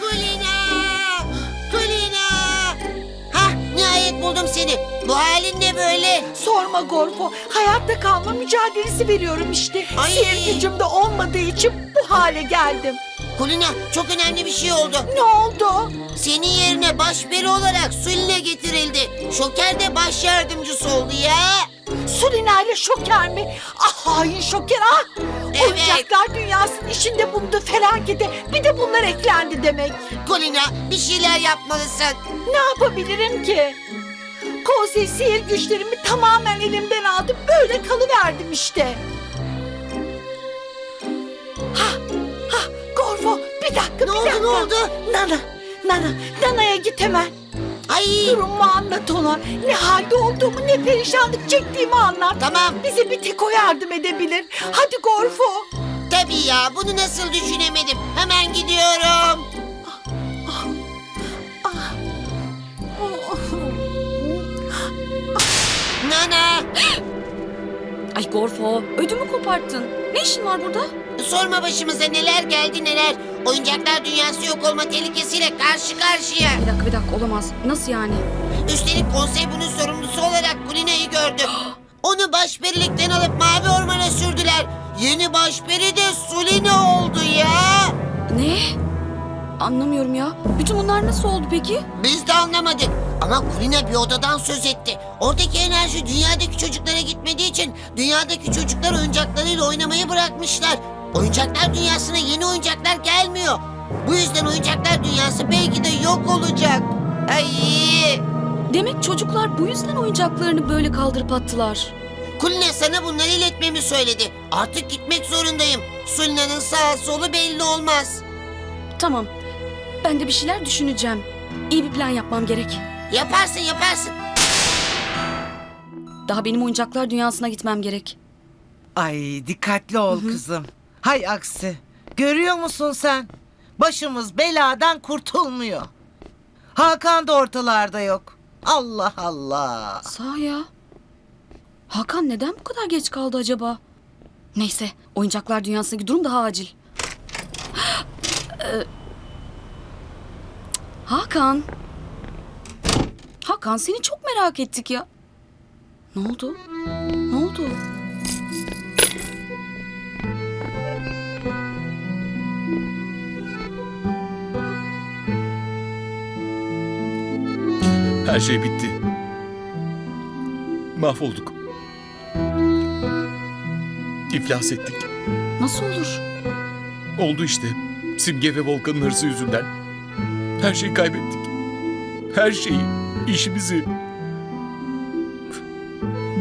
Kulina! Kulina! Hah nihayet buldum seni. Bu halin ne böyle? Sorma Gorfo. Hayatta kalma mücadelesi veriyorum işte. Ay. Sihir gücüm de olmadığı için bu hale geldim. Kulina çok önemli bir şey oldu. Ne oldu? Senin yerine başperi olarak Suline getirildi. Şoker de baş yardımcısı oldu ya. Sulina ile şoker mi? Ah hain şoker ah! Evet. Oyuncaklar dünyasının içinde bulunduğu felakete bir de bunlar eklendi demek. Kulina bir şeyler yapmalısın. Ne yapabilirim ki? Konsey sihir güçlerimi tamamen elimden aldı. Böyle kalıverdim işte. Ha, ha, Gorfo bir dakika Ne bir oldu dakika. ne oldu? Nana, Nana, Nana'ya git hemen. Ay Durumu anlat ona. Ne halde olduğumu, ne perişanlık çektiğimi anlat. tamam Bize bir tek o yardım edebilir. Hadi Gorfo. tabii ya bunu nasıl düşünemedim. Hemen gidiyorum. Nana Ay Gorfo ödümü koparttın. Ne işin var burada? sorma başımıza neler geldi neler. Oyuncaklar dünyası yok olma tehlikesiyle karşı karşıya. Bir dakika bir dakika olamaz. Nasıl yani? Üstelik konsey bunun sorumlusu olarak Kulina'yı gördü. Onu başperilikten alıp Mavi Orman'a sürdüler. Yeni başperi de Sulina oldu ya. Ne? Anlamıyorum ya. Bütün bunlar nasıl oldu peki? Biz de anlamadık. Ama Kulina bir odadan söz etti. Oradaki enerji dünyadaki çocuklara gitmediği için dünyadaki çocuklar oyuncaklarıyla oynamayı bırakmışlar. Oyuncaklar dünyasına yeni oyuncaklar gelmiyor. Bu yüzden oyuncaklar dünyası belki de yok olacak. Ay! Demek çocuklar bu yüzden oyuncaklarını böyle kaldırıp attılar. Kulina sana bunları iletmemi söyledi. Artık gitmek zorundayım. Sulina'nın sağ solu belli olmaz. Tamam. Ben de bir şeyler düşüneceğim. İyi bir plan yapmam gerek. Yaparsın yaparsın. Daha benim oyuncaklar dünyasına gitmem gerek. Ay dikkatli ol kızım. Hay aksi. Görüyor musun sen? Başımız beladan kurtulmuyor. Hakan da ortalarda yok. Allah Allah. Sağ ya. Hakan neden bu kadar geç kaldı acaba? Neyse, oyuncaklar dünyasındaki durum daha acil. Hakan. Hakan seni çok merak ettik ya. Ne oldu? Ne oldu? Her şey bitti. Mahvolduk. İflas ettik. Nasıl olur? Oldu işte. Simge ve Volkan'ın hırsı yüzünden. Her şeyi kaybettik. Her şeyi. işimizi.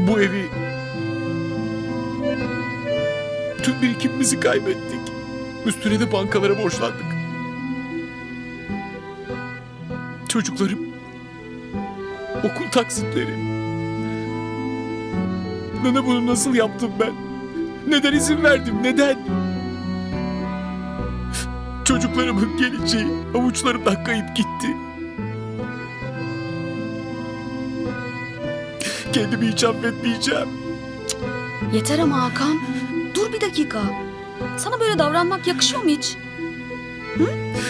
Bu evi. Tüm birikimimizi kaybettik. Üstüne de bankalara borçlandık. Çocuklarım. Okul taksitleri. Nana bunu nasıl yaptım ben? Neden izin verdim? Neden? Çocuklarımın geleceği avuçlarımdan kayıp gitti. Kendimi hiç affetmeyeceğim. Yeter ama Hakan. Dur bir dakika. Sana böyle davranmak yakışıyor mu hiç?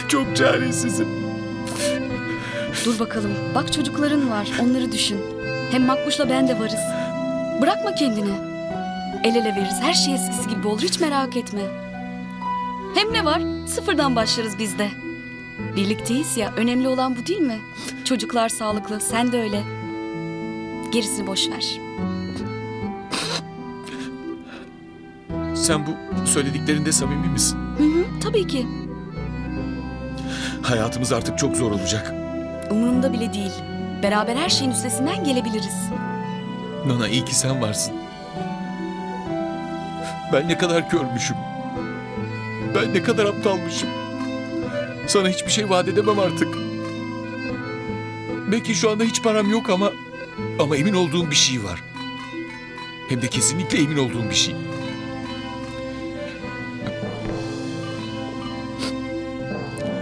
Çok çaresizim. Dur bakalım. Bak çocukların var. Onları düşün. Hem Makbuş'la ben de varız. Bırakma kendini. El ele veririz. Her şey eskisi gibi olur. Hiç merak etme. Hem ne var? Sıfırdan başlarız biz de. Birlikteyiz ya. Önemli olan bu değil mi? Çocuklar sağlıklı. Sen de öyle. Gerisini boş ver. Sen bu söylediklerinde samimi misin? Hı hı, tabii ki. Hayatımız artık çok zor olacak. Umurumda bile değil. Beraber her şeyin üstesinden gelebiliriz. Nana iyi ki sen varsın. Ben ne kadar körmüşüm. Ben ne kadar aptalmışım. Sana hiçbir şey vaat edemem artık. Belki şu anda hiç param yok ama... Ama emin olduğum bir şey var. Hem de kesinlikle emin olduğum bir şey.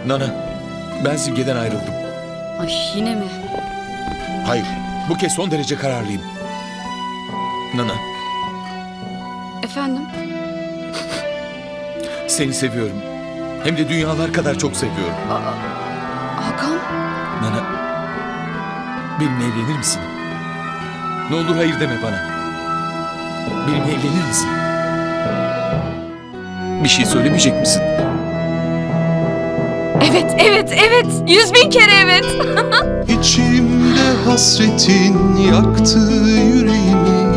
Nana, ben Simge'den ayrıldım. Ay yine mi? Hayır, Bu kez son derece kararlıyım. Nana, Efendim? seni seviyorum. Hem de dünyalar kadar çok seviyorum. Hakan? Nana, benimle evlenir misin? Ne olur hayır deme bana. Benimle evlenir misin? Bir şey söylemeyecek misin? Evet, evet, evet. Yüz bin kere evet. İçimde hasretin yaktı yüreğimi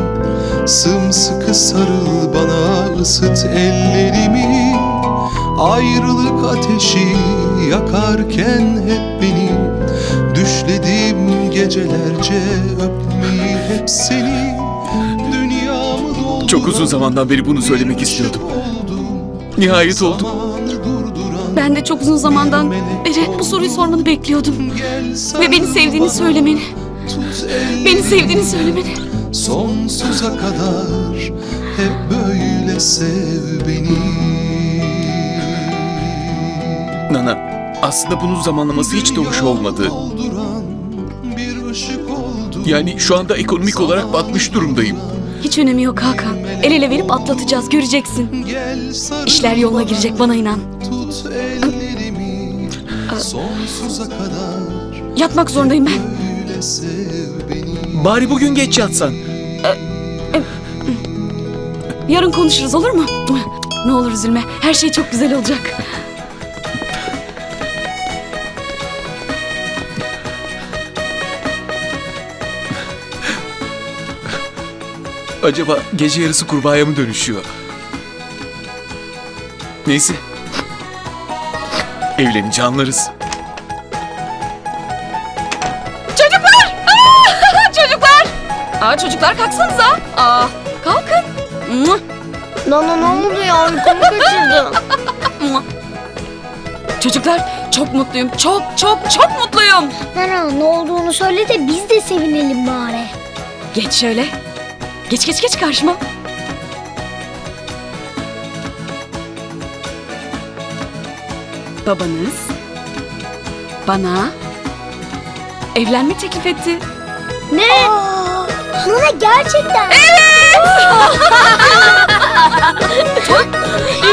Sımsıkı sarıl bana ısıt ellerimi Ayrılık ateşi yakarken hep beni Düşledim gecelerce öpmeyi hep seni Dünyamı Çok uzun zamandan beri bunu söylemek istiyordum. Nihayet oldu. Ben de çok uzun zamandan beri bu soruyu sormanı bekliyordum. Ve beni sevdiğini söylemeni. Beni sevdiğini söylemeni. Sonsuza kadar hep böyle sev beni Nana, aslında bunun zamanlaması hiç de hoş olmadı. Dolduran bir ışık oldu. Yani şu anda ekonomik olarak batmış durumdayım. Hiç önemi yok Hakan. El ele verip atlatacağız, göreceksin. İşler yoluna girecek bana inan. Sonsuza kadar Yatmak zorundayım ben. böyle sev beni Bari bugün geç yatsan. Yarın konuşuruz olur mu? Ne olur üzülme. Her şey çok güzel olacak. Acaba gece yarısı kurbağaya mı dönüşüyor? Neyse. Evlenince anlarız. Aa, çocuklar kalksanıza. Aa, kalkın. Nana ne oldu ya? Uykumu kaçırdım. Çocuklar çok mutluyum. Çok çok çok mutluyum. Nana ne olduğunu söyle de biz de sevinelim bari. Geç şöyle. Geç geç geç karşıma. Babanız bana evlenme teklif etti. Ne? Nana gerçekten.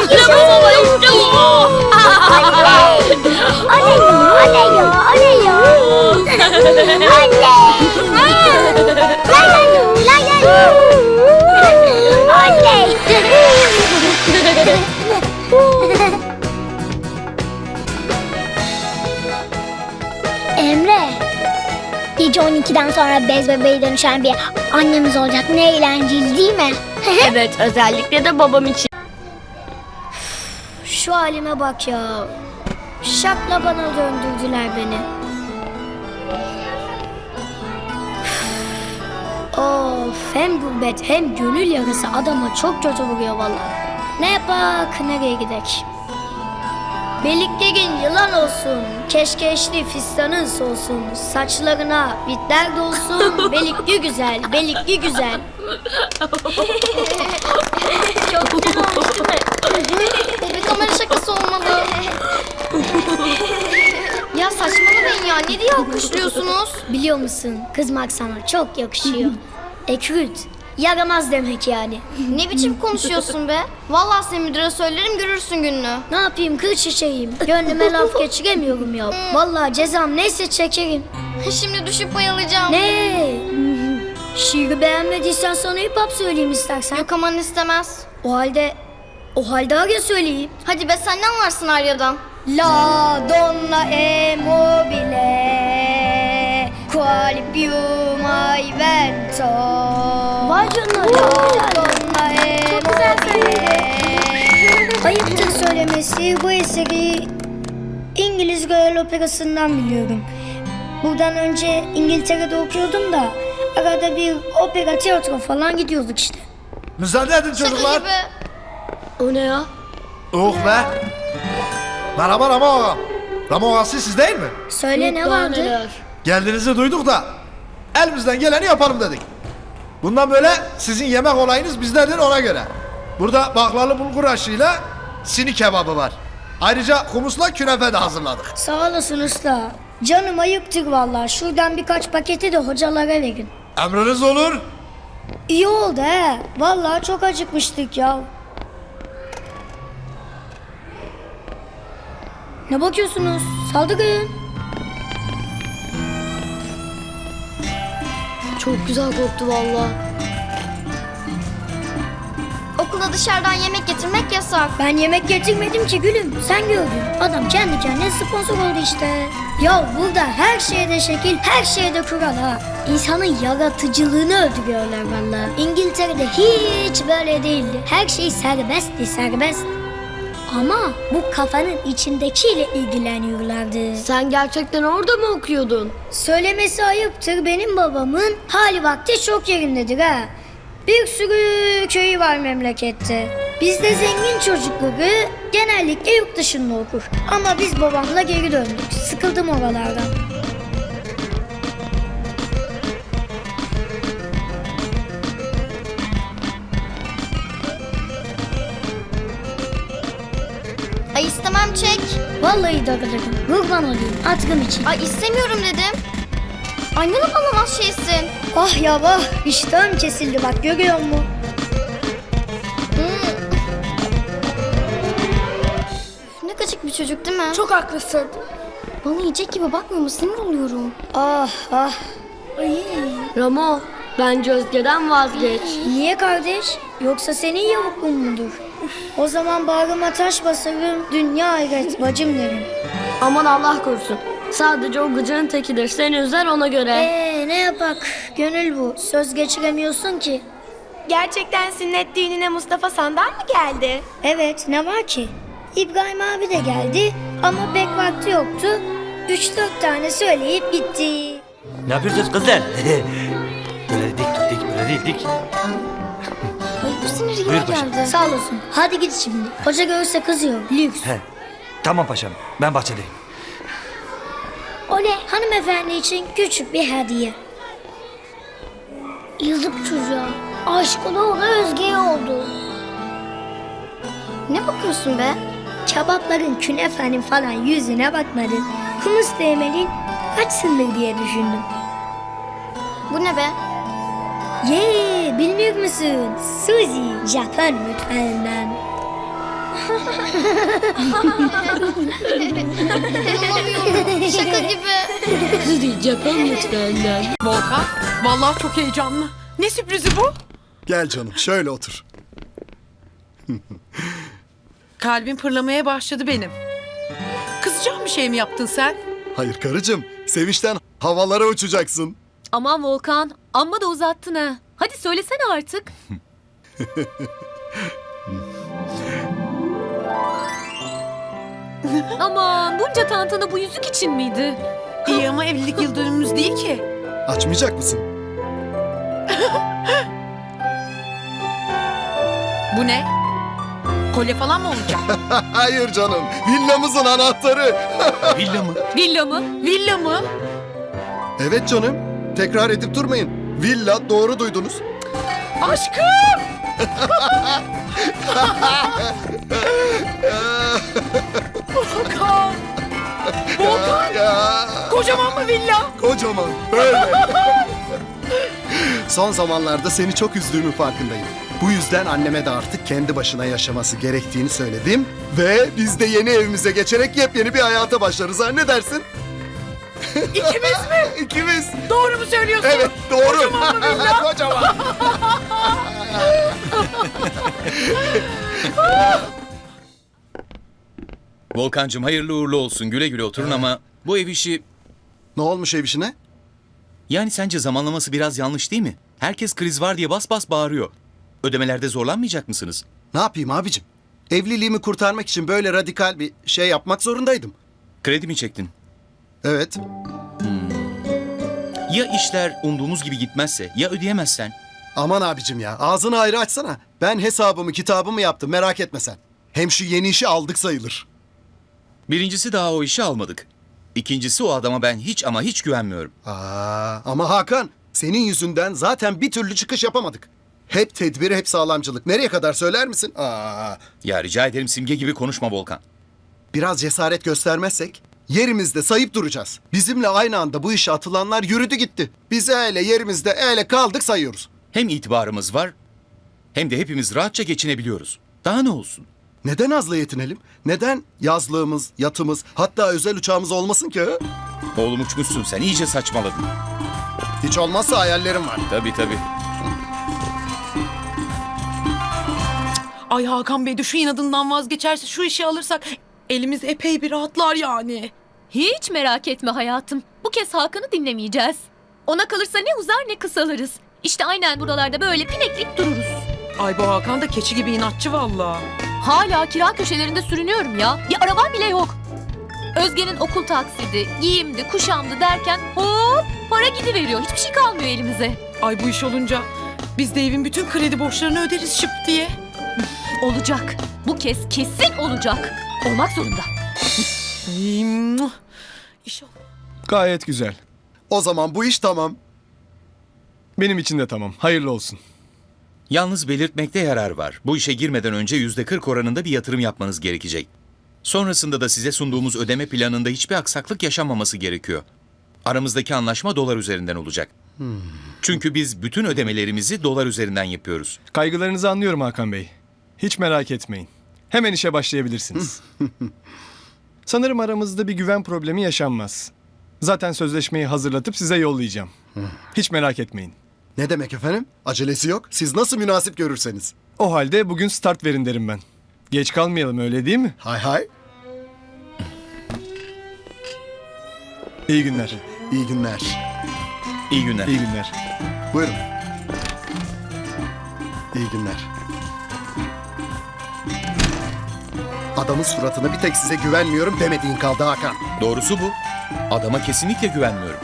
işte bu işte bu. Anne anne ya anne ya. Anne. Gece 12'den sonra bez bebeğe dönüşen bir annemiz olacak. Ne eğlenceli değil mi? Evet özellikle de babam için. Şu halime bak ya. Şakla bana döndürdüler beni. of hem gurbet hem gönül yarası adama çok kötü vuruyor valla. Ne yapak nereye gidek? Beliklerin yılan olsun, keşkeşli fistanın solsun, saçlarına bitler dolsun, belikli güzel, belikli güzel. çok güzel olmuş değil mi? Bu bir kamera şakası olmalı. ya saçmalamayın ya. Ne diye alkışlıyorsunuz? Biliyor musun kızmak sana çok yakışıyor. Ekrüt, yaramaz demek yani. Ne biçim konuşuyorsun be? Vallahi seni müdüre söylerim görürsün gününü. Ne yapayım kır çiçeğim. Gönlüme laf geçiremiyorum ya. Vallahi cezam neyse çekerim. Şimdi düşüp bayılacağım. Ne? Şiiri beğenmediysen sana hip hop söyleyeyim istersen. Yok aman istemez. O halde, o halde Arya söyleyeyim. Hadi be sen ne anlarsın Arya'dan? La donna e mobile Quali più mai vento Vay canına donna e Çok güzel Ayıptır söylemesi bu eseri İngiliz Royal Operası'ndan biliyorum. Buradan önce İngiltere'de okuyordum da arada bir opera tiyatro falan gidiyorduk işte. Müsaade edin çocuklar. O ne ya? Oh be. Merhaba Ramo Ağa. Ramo Ağası siz değil mi? Söyle ne vardı? Geldiğinizi duyduk da elimizden geleni yapalım dedik. Bundan böyle sizin yemek olayınız bizdedir ona göre. Burada baklalı bulgur aşıyla sini kebabı var. Ayrıca humusla künefe de hazırladık. Sağ olasın usta. Canım ayıptır vallahi. Şuradan birkaç paketi de hocalara verin. Emriniz olur. İyi oldu he. Vallahi çok acıkmıştık ya. Ne bakıyorsunuz? Saldırın. Çok güzel koktu valla. Okula dışarıdan yemek getirmek yasak. Ben yemek getirmedim ki gülüm. Sen gördün. Adam kendi kendine sponsor oldu işte. Ya burada her şeyde şekil, her şeyde kural ha. İnsanın yaratıcılığını öldürüyorlar valla. İngiltere'de hiç böyle değildi. Her şey serbestti, serbest. Ama bu kafanın içindekiyle ilgileniyorlardı. Sen gerçekten orada mı okuyordun? Söylemesi ayıptır benim babamın hali vakti çok yerindedir ha. Bir sürü köyü var memlekette. Bizde zengin çocukları genellikle yurt dışında okur. Ama biz babamla geri döndük. Sıkıldım oralardan. Vallahi darılırım. Kurban olayım hatırım için. Ay istemiyorum dedim. Ay ne yapamaz şeysin. Ah ya vah iştahım kesildi bak görüyor musun? Ne gıcık bir çocuk değil mi? Çok haklısın. Bana yiyecek gibi bakmıyor mu? Sinir oluyorum. Ah ah. Ay. Ramo bence Özge'den vazgeç. Niye kardeş? Yoksa senin yavukluğun mudur? O zaman bağrıma taş basarım, dünya hayret bacım derim. Aman Allah korusun. Sadece o gıcığın tekidir. Seni üzer ona göre. Ee ne yapak? Gönül bu. Söz geçiremiyorsun ki. Gerçekten sünnet düğününe Mustafa Sandal mı geldi? Evet ne var ki? İbrahim abi de geldi ama pek vakti yoktu. Üç dört tane söyleyip gitti. Ne yapıyorsunuz kızlar? böyle dik dik dik böyle değil dik. Bu sinir yine Buyur paşam. geldi. Sağ olasın. Hadi git şimdi. Hoca görürse kızıyor. Lüks. He. Tamam paşam ben bahçedeyim. O ne? Hanımefendi için küçük bir hediye. Yazık çocuğa. Aşkı ola özgeye oldu. Ne bakıyorsun be? Kebapların, künefenin falan yüzüne bakmadın. Humus değmenin açsındır diye düşündüm. Bu ne be? Ye, bilmiyor musun? Suzy, Japon mutfağından. İnanamıyorum. Şaka gibi. Volkan, vallahi çok heyecanlı. Ne sürprizi bu? Gel canım şöyle otur. Kalbim fırlamaya başladı benim. Kızacağım bir şey mi yaptın sen? Hayır karıcığım sevinçten havalara uçacaksın. Aman Volkan, amma da uzattın ha. Hadi söylesene artık. Aman bunca tantana bu yüzük için miydi? İyi ama evlilik yıl dönümümüz değil ki. Açmayacak mısın? Bu ne? Kolye falan mı olacak? Hayır canım villamızın anahtarı. Villa mı? Villa mı? Villa mı? Evet canım tekrar edip durmayın. Villa doğru duydunuz. Aşkım! Volkan! Volkan! Ya, Kocaman mı villa? kocaman böyle. Son zamanlarda seni çok üzdüğümün farkındayım. Bu yüzden anneme de artık kendi başına yaşaması gerektiğini söyledim. Ve biz de yeni evimize geçerek yepyeni bir hayata başlarız. Ha ne dersin? İkimiz mi? İkimiz. Doğru mu söylüyorsun? Evet doğru. Kocaman mı villa? Kocaman. Volkancığım hayırlı uğurlu olsun. Güle güle oturun ama bu ev işi... Ne olmuş ev işine? Yani sence zamanlaması biraz yanlış değil mi? Herkes kriz var diye bas bas bağırıyor. Ödemelerde zorlanmayacak mısınız? Ne yapayım abicim? Evliliğimi kurtarmak için böyle radikal bir şey yapmak zorundaydım. Kredi mi çektin? Evet. Ya işler umduğumuz gibi gitmezse? Ya ödeyemezsen? Aman abicim ya ağzını ayrı açsana. Ben hesabımı kitabımı yaptım merak etme sen. Hem şu yeni işi aldık sayılır. Birincisi daha o işi almadık. İkincisi o adama ben hiç ama hiç güvenmiyorum. Aa, ama Hakan senin yüzünden zaten bir türlü çıkış yapamadık. Hep tedbir hep sağlamcılık. Nereye kadar söyler misin? Aa, Ya rica ederim simge gibi konuşma Volkan. biraz cesaret göstermezsek Yerimizde sayıp duracağız. Bizimle aynı anda bu işe atılanlar yürüdü gitti. Biz öyle yerimizde öyle kaldık sayıyoruz. Hem itibarımız var hem de hepimiz rahatça geçinebiliyoruz. Daha ne olsun? Neden azla yetinelim? Neden yazlığımız, yatımız, hatta özel uçağımız olmasın ki? ha? Oğlum uçmuşsun sen iyice saçmaladın. Hiç olmazsa hayallerim var. Tabii tabii. Ay Hakan Bey de şu inadından vazgeçerse şu işi alırsak elimiz epey bir rahatlar yani. Hiç merak etme hayatım. Bu kez Hakan'ı dinlemeyeceğiz. Ona kalırsa ne uzar ne kısalırız. İşte aynen buralarda böyle pineklik dururuz. Ay bu Hakan da keçi gibi inatçı valla. Hala kira köşelerinde sürünüyorum ya. Bir arabam bile yok. Özge'nin okul taksidi, giyimdi, kuşamdı derken hop para gidiveriyor. Hiçbir şey kalmıyor elimize. Ay bu iş olunca biz de evin bütün kredi borçlarını öderiz şıp diye. Olacak. Bu kez kesin olacak. Olmak zorunda. Gayet güzel. O zaman bu iş tamam. Benim için de tamam. Hayırlı olsun. Yalnız belirtmekte yarar var. Bu işe girmeden önce yüzde 40 oranında bir yatırım yapmanız gerekecek. Sonrasında da size sunduğumuz ödeme planında hiçbir aksaklık yaşanmaması gerekiyor. Aramızdaki anlaşma dolar üzerinden olacak. Çünkü biz bütün ödemelerimizi dolar üzerinden yapıyoruz. Kaygılarınızı anlıyorum Hakan Bey. Hiç merak etmeyin. Hemen işe başlayabilirsiniz. Sanırım aramızda bir güven problemi yaşanmaz. Zaten sözleşmeyi hazırlatıp size yollayacağım. Hiç merak etmeyin. Ne demek efendim? Acelesi yok. Siz nasıl münasip görürseniz. O halde bugün start verin derim ben. Geç kalmayalım öyle değil mi? Hay hay. İyi günler. İyi günler. İyi günler. İyi günler. Buyurun. İyi günler. Adamın suratına bir tek size güvenmiyorum demediğin kaldı Hakan. Doğrusu bu. Adama kesinlikle güvenmiyorum.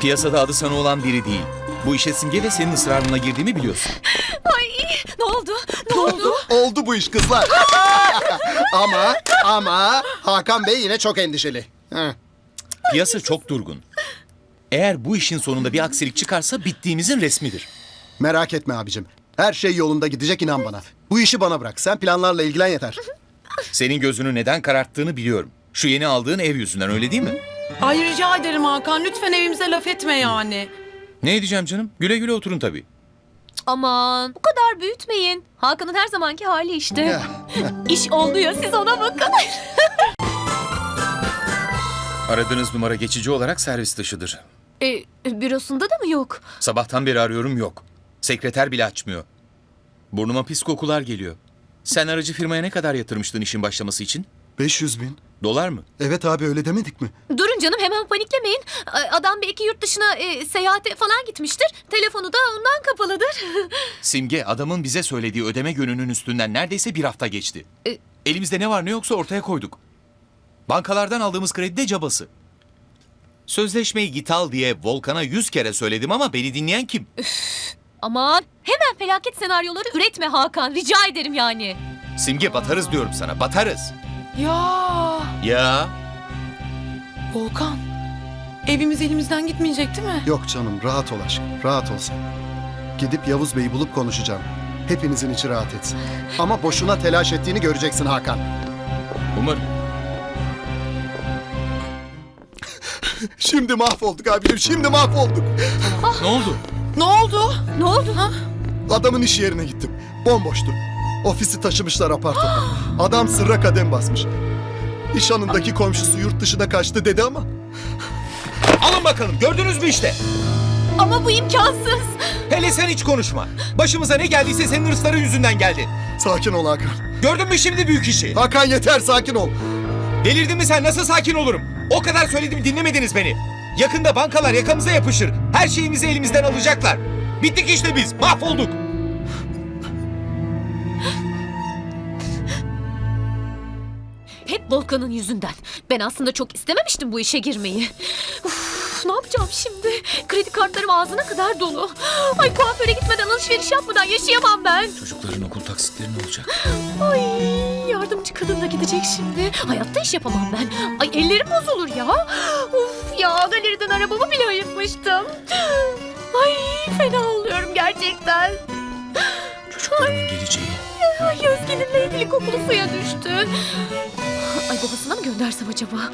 Piyasada adı sana olan biri değil. Bu işe simge ve senin ısrarına girdiğimi biliyorsun. Ne oldu? Ne oldu? Oldu bu iş kızlar. ama ama Hakan Bey yine çok endişeli. Hı. Piyasa çok durgun. Eğer bu işin sonunda bir aksilik çıkarsa bittiğimizin resmidir. Merak etme abicim. Her şey yolunda gidecek inan bana. Bu işi bana bırak. Sen planlarla ilgilen yeter. Senin gözünü neden kararttığını biliyorum. Şu yeni aldığın ev yüzünden öyle değil mi? Ay rica ederim Hakan lütfen evimize laf etme yani. Ne edeceğim canım? Güle güle oturun tabii. Aman bu kadar büyütmeyin. Hakan'ın her zamanki hali işte. İş oldu ya siz ona bakın. Aradığınız numara geçici olarak servis dışıdır. e, bürosunda da mı yok? Sabahtan beri arıyorum yok. Sekreter bile açmıyor. Burnuma pis kokular geliyor. Sen aracı firmaya ne kadar yatırmıştın işin başlaması için? 500 bin. Dolar mı? Evet abi öyle demedik mi? Durun canım hemen paniklemeyin. Adam belki yurt dışına e, seyahate falan gitmiştir. Telefonu da ondan kapalıdır. Simge adamın bize söylediği ödeme gününün üstünden neredeyse bir hafta geçti. E- Elimizde ne var ne yoksa ortaya koyduk. Bankalardan aldığımız kredi de cabası. Sözleşmeyi git al diye Volkan'a yüz kere söyledim ama beni dinleyen kim? Aman hemen felaket senaryoları üretme Hakan. Rica ederim yani. Simge batarız diyorum sana batarız. Ya Ya Volkan evimiz elimizden gitmeyecek değil mi? Yok canım rahat ol aşkım. Rahat ol sen. Gidip Yavuz Bey'i bulup konuşacağım. Hepinizin içi rahat etsin. Ama boşuna telaş ettiğini göreceksin Hakan. umarım. Şimdi mahvolduk abicim şimdi mahvolduk. Ne oldu? Ne oldu? Ne oldu? Ha? Adamın iş yerine gittim. Bomboştu. Ofisi taşımışlar apar topar. Adam sırra kadem basmış. İş anındaki komşusu yurt dışına kaçtı dedi ama Alın bakalım gördünüz mü işte? Ama bu imkansız. Hele sen hiç konuşma. Başımıza ne geldiyse senin hırsların yüzünden geldi. sakin ol Hakan. Gördün mü şimdi büyük işi? Hakan yeter sakin ol. Delirdin mi sen nasıl sakin olurum? O kadar söyledim dinlemediniz beni. Yakında bankalar yakamıza yapışır. Her şeyimizi elimizden alacaklar. Bittik işte biz mahvolduk. Hep Volkan'ın yüzünden. Ben aslında çok istememiştim bu işe girmeyi. Uf, ne yapacağım şimdi? Kredi kartlarım ağzına kadar dolu. Ay kuaföre gitmeden alışveriş yapmadan yaşayamam ben. Çocukların okul taksitleri ne olacak? Ay yardımcı kadın da gidecek şimdi. Hayatta iş yapamam ben. Ay ellerim bozulur ya. Uf ya galeriden arabamı bile ayırtmıştım. Ay fena oluyorum gerçekten. Çocuklarımın geleceği. Ay Özge'ninle ilgili kokulu suya düştü. Ay babasına mı göndersem acaba?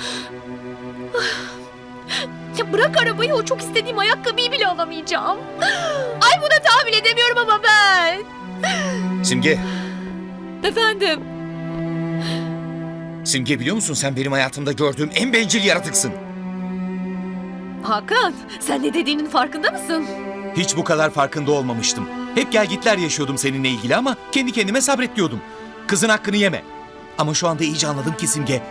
Ya bırak arabayı o çok istediğim ayakkabıyı bile alamayacağım. Ay buna tahammül edemiyorum ama ben. Simge, Efendim. Simge biliyor musun sen benim hayatımda gördüğüm en bencil yaratıksın. Hakan sen ne dediğinin farkında mısın? Hiç bu kadar farkında olmamıştım. Hep gel gitler yaşıyordum seninle ilgili ama kendi kendime sabret diyordum. Kızın hakkını yeme. Ama şu anda iyice anladım ki Simge.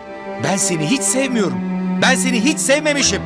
Ben seni hiç sevmiyorum. Ben seni hiç sevmemişim.